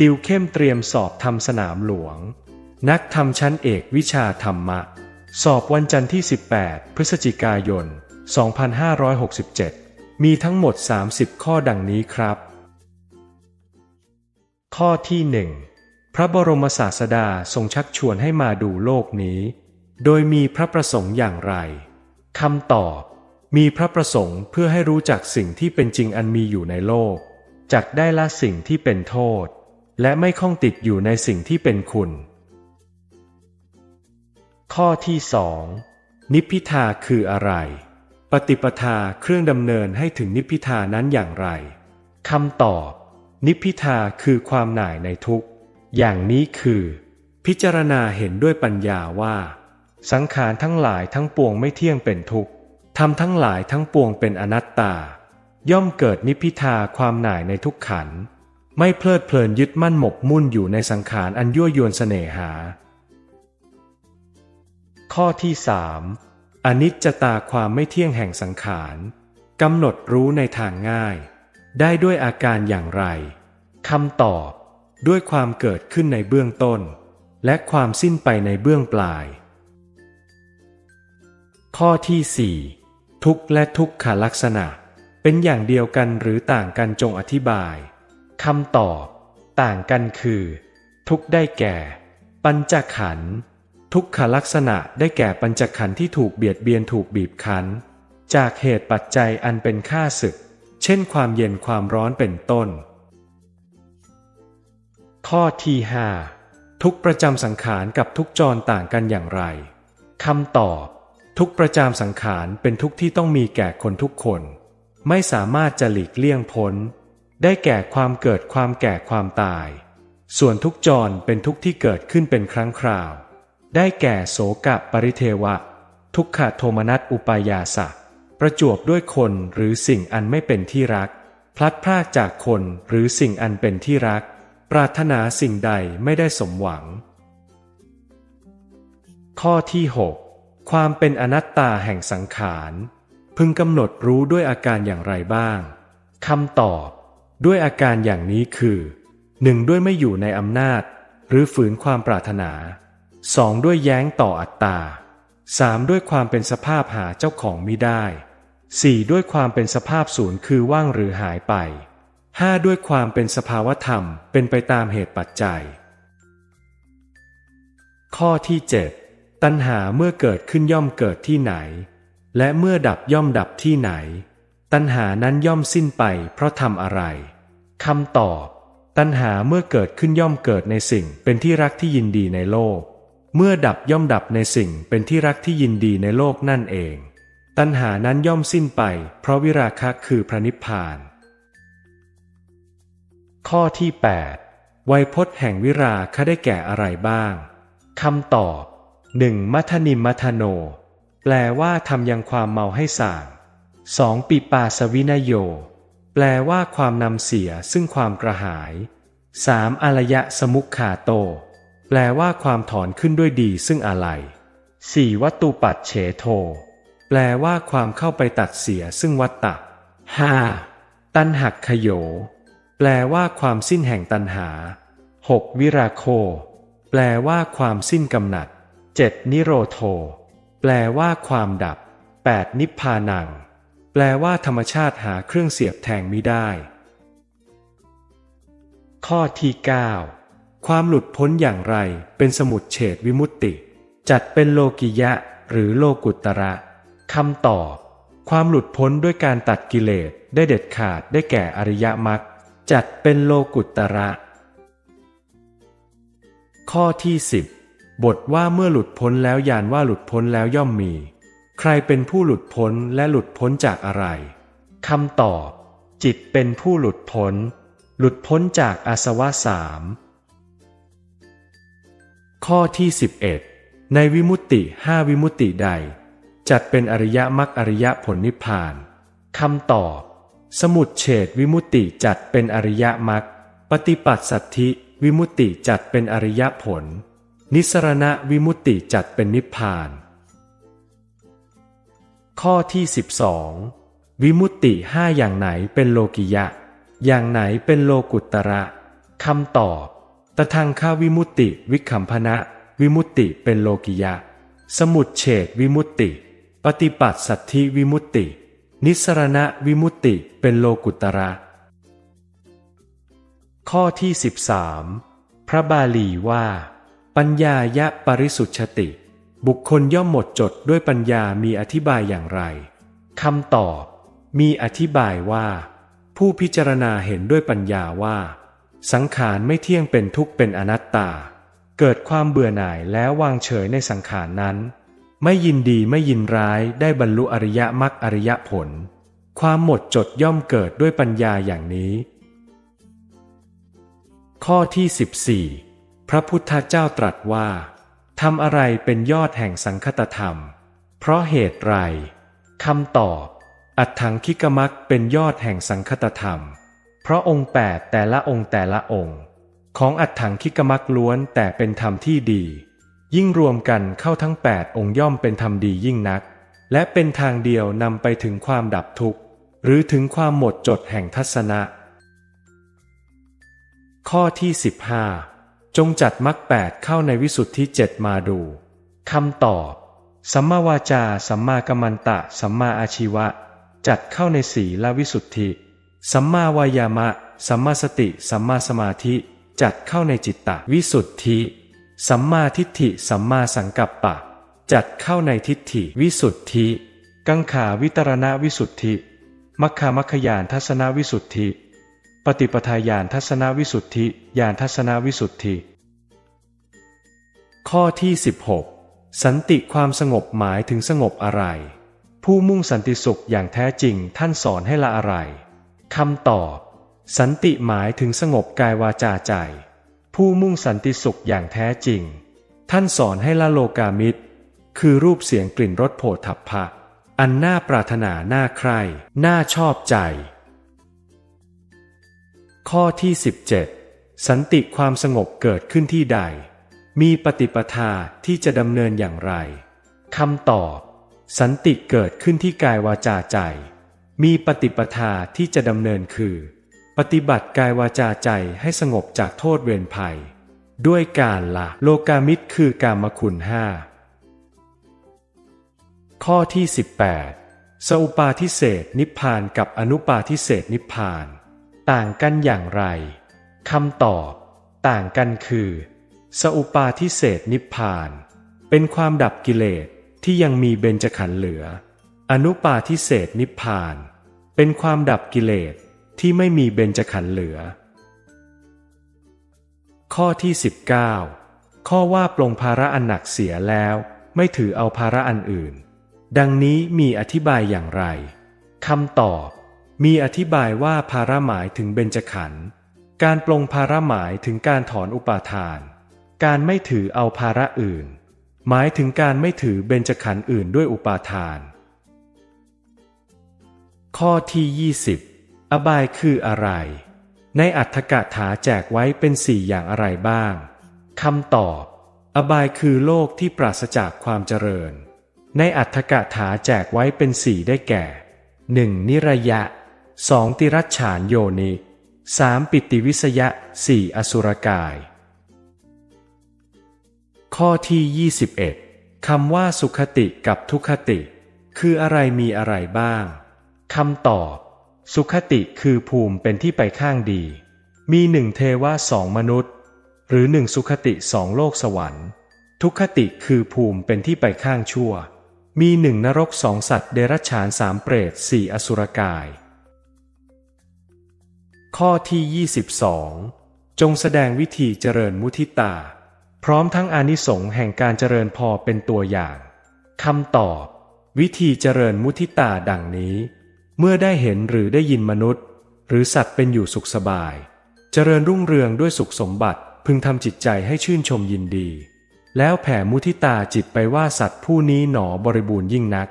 ติวเข้มเตรียมสอบทำสนามหลวง นักทำชั้นเอกวิชาธรรมะ สอบวันจันทร์ที่ 18 พฤศจิกายน 2567 มีทั้งหมด 30 ข้อดังนี้ครับ ข้อที่หนึ่งพระบรมศาสดาทรงชักชวนให้มาดูโลกนี้ โดยมีพระประสงค์อย่างไรคำตอบ มีพระประสงค์เพื่อให้รู้จักสิ่งที่เป็นจริงอันมีอยู่ในโลก จักได้ละสิ่งที่เป็นโทษ และไม่ข้องติดอยู่ในสิ่งที่เป็นคุณ ข้อที่สองนิพพิทาคืออะไร ปฏิปทาเครื่องดำเนินให้ถึงนิพพิทานั้นอย่างไรคำตอบ นิพพิทาคือความหน่ายในทุกข์ อย่างนี้คือ พิจารณาเห็นด้วยปัญญาว่า สังขารทั้งหลายทั้งปวงไม่เที่ยงเป็นทุกข์ทำทั้งหลายทั้งปวงเป็นอนัตตา ย่อมเกิดนิพพิทาความหน่ายในทุกขันธ์ ไม่เพลิดเพลินยึดมั่นหมกมุ่นอยู่ในสังขารอันยั่วยวนเสน่หา ข้อที่สามอนิจจตาความไม่เที่ยงแห่งสังขารกำหนดรู้ในทางง่าย ได้ด้วยอาการอย่างไรคำตอบ ด้วยความเกิดขึ้นในเบื้องต้น และความสิ้นไปในเบื้องปลาย ข้อที่สี่ทุกและทุกขลักษณะ เป็นอย่างเดียวกันหรือต่างกันจงอธิบาย คำตอบ ต่างกันคือ ทุกได้แก่ ปัญจขันธ์ทุกขลักษณะได้แก่ปัญจขันธ์ที่ถูกเบียดเบียนถูกบีบคั้น จากเหตุปัจจัยอันเป็นค่าศึก เช่นความเย็นความร้อนเป็นต้น ข้อที่ห้าทุกประจำสังขารกับทุกจรต่างกันอย่างไรคำตอบ ทุกประจำสังขารเป็นทุกที่ต้องมีแก่คนทุกคน ไม่สามารถจะหลีกเลี่ยงพ้น ได้แก่ความเกิดความแก่ความตาย ส่วนทุกจรเป็นทุกที่เกิดขึ้นเป็นครั้งคราว ได้แก่โสกะปริเทวะ ทุกขโทมนัสอุปายาสะ ประจวบด้วยคนหรือสิ่งอันไม่เป็นที่รัก พลัดพรากจากคนหรือสิ่งอันเป็นที่รัก ปรารถนาสิ่งใดไม่ได้สมหวัง ข้อที่ 6 ความเป็นอนัตตาแห่งสังขาร พึงกำหนดรู้ด้วยอาการอย่างไรบ้างคำตอบ ด้วยอาการอย่างนี้คือหนึ่งด้วยไม่อยู่ในอำนาจ หรือฝืนความปรารถนาสองด้วยแย้งต่ออัตตาสามด้วยความเป็นสภาพหาเจ้าของมิได้สี่ด้วยความเป็นสภาพศูนย์คือว่างหรือหายไปห้าด้วยความเป็นสภาวธรรมเป็นไปตามเหตุปัจจัย ข้อที่ 7 ตัณหาเมื่อเกิดขึ้นย่อมเกิดที่ไหน และเมื่อดับย่อมดับที่ไหน ตัณหานั้นย่อมสิ้นไปเพราะทำอะไรคำตอบ ตัณหาเมื่อเกิดขึ้นย่อมเกิดในสิ่ง เป็นที่รักที่ยินดีในโลก เมื่อดับย่อมดับในสิ่ง เป็นที่รักที่ยินดีในโลกนั่นเอง ตัณหานั้นย่อมสิ้นไป เพราะวิราคะคือพระนิพพาน ข้อที่ 8 ไวยพจน์แห่งวิราคะได้แก่อะไรบ้างคำตอบหนึ่งมัทนิมมัทโน แปลว่าทำยังความเมาให้ส่าง สองปิปาสวินโย แปลว่าความนำเสียซึ่งความกระหายสามอารยะสมุขขาโต แปลว่าความถอนขึ้นด้วยดีซึ่งอะไรสี่วัตตุปัดเฉโท แปลว่าความเข้าไปตัดเสียซึ่งวัตตะห้าตันหักขโย แปลว่าความสิ้นแห่งตันหา 6. วิราโค แปลว่าความสิ้นกำหนัด 7. นิโรโท แปลว่าความดับ 8. นิพพานัง แปลว่าธรรมชาติหาเครื่องเสียบแทงไมิได้ ข้อที่ 9 ความหลุดพ้นอย่างไรเป็นสมุดเฉดวิมุตติ จัดเป็นโลกิยะ หรือโลกุตระคำตอบ ความหลุดพ้นด้วยการตัดกิเลสได้เด็ดขาดได้แก่อริยมรรคจัดเป็นโลกุตระ ข้อที่สิบบทว่าเมื่อหลุดพ้นแล้วยานว่าหลุดพ้นแล้วย่อมมี ใครเป็นผู้หลุดพ้นและหลุดพ้นจากอะไรคำตอบ จิตเป็นผู้หลุดพ้น หลุดพ้นจากอาสวะสามข้อที่สิบเอ็ดในวิมุตติห้าวิมุตติใด จัดเป็นอริยมรรคอริยผลนิพพานคำตอบ สมุดเฉดวิมุตติจัดเป็นอริยมรรคปฏิปัติสัตธิวิมุตติจัดเป็นอริยผล นิสรณะวิมุตติจัดเป็นนิพพาน ข้อที่ 12 วิมุตติห้าอย่างไหนเป็นโลกิยะ อย่างไหนเป็นโลกุตระคำตอบตทังค่าวิมุตติ วิคัมพนะ วิมุตติเป็นโลกิยะ สมุดเฉดวิมุตติ ปฏิปัติสัทธิวิมุตติ นิสรณะวิมุตติเป็นโลกุตระ ข้อที่ 13 พระบาลีว่า ปัญญายะปริสุทธติ บุคคลย่อมหมดจดด้วยปัญญามีอธิบายอย่างไรคำตอบ มีอธิบายว่า ผู้พิจารณาเห็นด้วยปัญญาว่า สังขารไม่เที่ยงเป็นทุกข์เป็นอนัตตา เกิดความเบื่อหน่ายแล้ววางเฉยในสังขารนั้น ไม่ยินดีไม่ยินร้ายได้บรรลุอริยมรรคอริยผล ความหมดจดย่อมเกิดด้วยปัญญาอย่างนี้ ข้อที่ 14 พระพุทธเจ้าตรัสว่า ทำอะไรเป็นยอดแห่งสังคตธรรม เพราะเหตุไรคำตอบ อัตถังคิกมักเป็นยอดแห่งสังคตธรรม เพราะองค์แปดแต่ละองค์แต่ละองค์ ของอัตถังคิกมักล้วนแต่เป็นธรรมที่ดี ยิ่งรวมกันเข้าทั้งแปดองค์ย่อมเป็นธรรมดียิ่งนัก และเป็นทางเดียวนำไปถึงความดับทุกข์ หรือถึงความหมดจดแห่งทัศนะ ข้อที่15 จงจัดมรรคแปดเข้าในวิสุทธิเจ็ดมาดู คำตอบ สัมมาวาจา สัมมากัมมันตะ สัมมาอาชีวะ จัดเข้าในสีละวิสุทธิ สัมมาวายามะ สัมมาสติ สัมมาสมาธิ จัดเข้าในจิตตวิสุทธิ สัมมาทิฏฐิ สัมมาสังกัปปะ จัดเข้าในทิฏฐิวิสุทธิ กังขาวิตรณวิสุทธิ มัคคามัคคยานทัศนวิสุทธิ ปฏิปทาญาณทัศนวิสุทธิญาณทัศนวิสุทธิ ข้อที่ 16 สันติความสงบหมายถึงสงบอะไร ผู้มุ่งสันติสุขอย่างแท้จริงท่านสอนให้ละอะไรคำตอบ สันติหมายถึงสงบกายวาจาใจ ผู้มุ่งสันติสุขอย่างแท้จริง ท่านสอนให้ละโลกามิตร คือรูปเสียงกลิ่นรสโผฏฐัพพะ อันน่าปรารถนาน่าใคร่น่าชอบใจ ข้อที่ 17 สันติความสงบเกิดขึ้นที่ใด มีปฏิปทาที่จะดำเนินอย่างไรคำตอบ สันติเกิดขึ้นที่กายวาจาใจ มีปฏิปทาที่จะดำเนินคือ ปฏิบัติกายวาจาใจให้สงบจากโทษเวรภัย ด้วยการละโลกามิตรคือกามคุณห้าข้อที่ 18สอุปาทิเศษนิพพานกับอนุปาทิเศษนิพพาน ต่างกันอย่างไรคำตอบ ต่างกันคือสอุปาทิเศษนิพพาน เป็นความดับกิเลสที่ยังมีเบญจขันธ์เหลือ อนุปาทิเศษนิพพาน เป็นความดับกิเลสที่ไม่มีเบญจขันธ์เหลือ ข้อที่ 19 ข้อว่าปลงภาระอันหนักเสียแล้ว ไม่ถือเอาภาระอันอื่น ดังนี้มีอธิบายอย่างไรคำตอบ มีอธิบายว่าภาระหมายถึงเบญจขันธ์การปลงภาระหมายถึงการถอนอุปาทาน การไม่ถือเอาภาระอื่น หมายถึงการไม่ถือเบญจขันธ์อื่นด้วยอุปาทาน ข้อที่ 20 อบายคืออะไร ในอัตถกถาแจกไว้เป็นสี่อย่างอะไรบ้างคำตอบ อบายคือโลกที่ปราศจากความเจริญ ในอัตถกถาแจกไว้เป็นสี่ได้แก่ 1. นิระยะ 2. ติรัชฉานโยนิ 3. ปิติวิสยะ 4. อสุรกาย ข้อที่ 21คำว่าสุขติกับทุกขติ คืออะไรมีอะไรบ้าง คำตอบ สุขติคือภูมิเป็นที่ไปข้างดี มีหนึ่งเทวะสองมนุษย์ หรือหนึ่งสุขติสองโลกสวรรค์ ทุกขติคือภูมิเป็นที่ไปข้างชั่ว มีหนึ่งนรกสองสัตว์เดรัจฉานสามเปรตสี่อสุรกาย ข้อที่ 22 จงแสดงวิธีเจริญมุทิตา พร้อมทั้งอานิสงส์แห่งการเจริญพอเป็นตัวอย่างคำตอบ วิธีเจริญมุทิตาดังนี้ เมื่อได้เห็นหรือได้ยินมนุษย์ หรือสัตว์เป็นอยู่สุขสบาย เจริญรุ่งเรืองด้วยสุขสมบัติพึงทำจิตใจให้ชื่นชมยินดี แล้วแผ่มุทิตาจิตไปว่าสัตว์ผู้นี้หนอบริบูรณ์ยิ่งนัก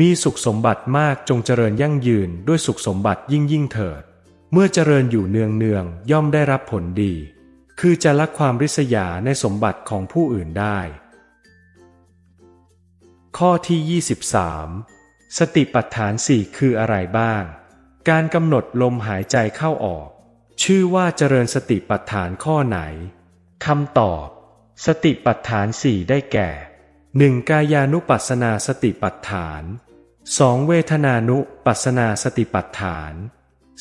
มีสุขสมบัติมากจงเจริญยั่งยืนด้วยสุขสมบัติยิ่งยิ่งเถิด เมื่อเจริญอยู่เนืองเนืองย่อมได้รับผลดี คือจะละความริษยาในสมบัติของผู้อื่นได้ ข้อที่ 23 สติปัฏฐานสี่คืออะไรบ้าง การกำหนดลมหายใจเข้าออก ชื่อว่าเจริญสติปัฏฐานข้อไหนคำตอบ สติปัฏฐานสี่ได้แก่ 1. กายานุปัสนาสติปัฏฐาน 2. เวทนานุปัสนาสติปัฏฐาน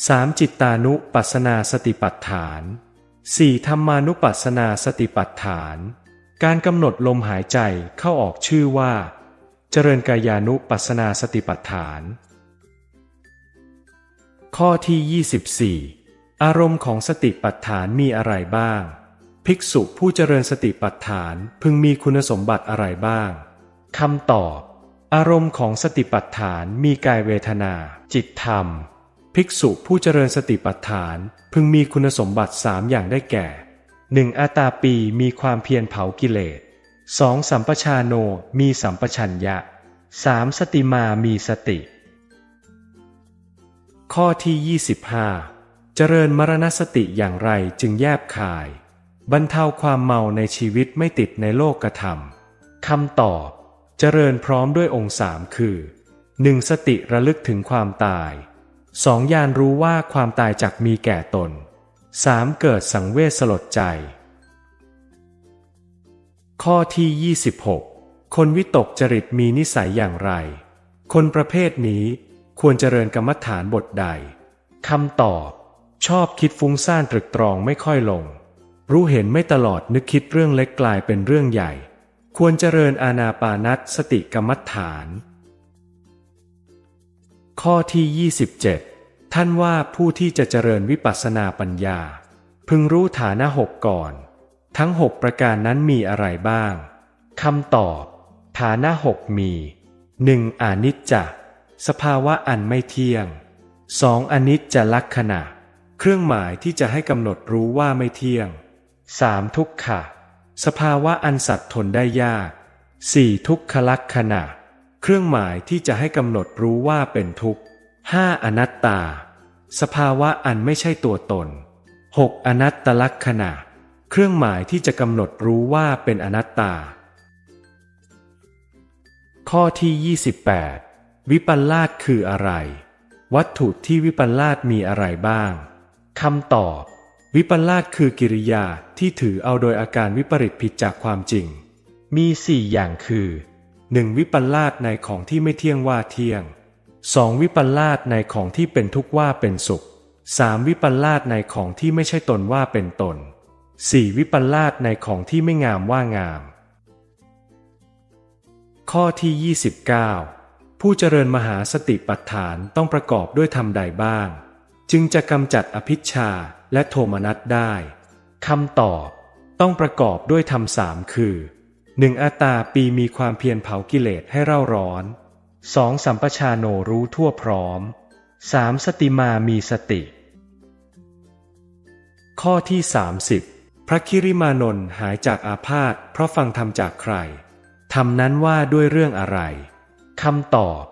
3. จิตตานุปัสสนาสติปัฏฐาน 4. ธรรมานุปัสสนาสติปัฏฐาน การกำหนดลมหายใจเข้าออกชื่อว่า เจริญกายานุปัสสนาสติปัฏฐาน ข้อที่ 24 อารมณ์ของสติปัฏฐานมีอะไรบ้าง ภิกษุผู้เจริญสติปัฏฐานพึงมีคุณสมบัติอะไรบ้างคำตอบ อารมณ์ของสติปัฏฐานมีกายเวทนา จิตธรรม ภิกษุผู้เจริญสติปัฏฐานพึงมีคุณสมบัติสามอย่างได้แก่ 1. อาตาปีมีความเพียรเผากิเลส 2. สัมปชาโนมีสัมปชัญญะ 3. สติมามีสติ ข้อที่ 25 เจริญมรณสติอย่างไรจึงแยบคาย บรรเทาความเมาในชีวิตไม่ติดในโลกกระทำคำตอบ เจริญพร้อมด้วยองค์สามคือ 1. สติระลึกถึงความตาย 2. ญาณรู้ว่าความตายจักมีแก่ตน 3. เกิดสังเวชสลดใจ ข้อที่ 26 คนวิตกจริตมีนิสัยอย่างไร คนประเภทนี้ควรเจริญกรรมฐานบทใดคำตอบ ชอบคิดฟุ้งซ่านตรึกตรองไม่ค่อยลง รู้เห็นไม่ตลอดนึกคิดเรื่องเล็กกลายเป็นเรื่องใหญ่ ควรเจริญอาณาปานัสสติกรรมฐาน ข้อที่ 27 ท่านว่าผู้ที่จะเจริญวิปัสสนาปัญญา พึงรู้ฐานะหกก่อน ทั้งหกประการนั้นมีอะไรบ้างคำตอบ ฐานะหกมี 1. อนิจจ์สภาวะอันไม่เที่ยง 2. อนิจจลักษณะ เครื่องหมายที่จะให้กำหนดรู้ว่าไม่เที่ยง 3. ทุกขะ สภาวะอันสัตว์ทนได้ยาก 4. ทุกขลักษณะ เครื่องหมายที่จะให้กำหนดรู้ว่าเป็นทุกข์ 5. อนัตตา สภาวะอันไม่ใช่ตัวตน 6. อนัตตลักษณะ เครื่องหมายที่จะกำหนดรู้ว่าเป็นอนัตตา ข้อที่ 28 วิปัลลาสคืออะไร วัตถุที่วิปัลลาสมีอะไรบ้างคำตอบ วิปัลลาสคือกิริยาที่ถือเอาโดยอาการวิปริตผิดจากความจริง มีสี่อย่างคือ 1. วิปัลาสในของที่ไม่เที่ยงว่าเที่ยง 2. วิปัลาสในของที่เป็นทุกข์ว่าเป็นสุข 3. วิปัลาสในของที่ไม่ใช่ตนว่าเป็นตน 4. วิปัลาสในของที่ไม่งามว่างาม ข้อที่ 29 ผู้เจริญมหาสติปัฏฐานต้องประกอบด้วยธรรมใดบ้าง จึงจะกำจัดอภิชาและโทมนัสได้คำตอบ ต้องประกอบด้วยธรรมสามคือ 1. อาตาปีมีความเพียรเผากิเลสให้เร่าร้อน 2. สัมปชาโนรู้ทั่วพร้อม 3. สติมามีสติ ข้อที่ 30 พระคิริมานนท์หายจากอาพาธเพราะฟังธรรมจากใครธรรมนั้นว่าด้วยเรื่องอะไรคำตอบ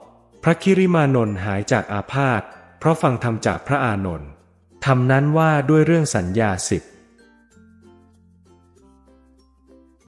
พระคิริมานนท์หายจากอาพาธเพราะฟังธรรมจากพระอานนท์ธรรมนั้นว่าด้วยเรื่องสัญญาสิบ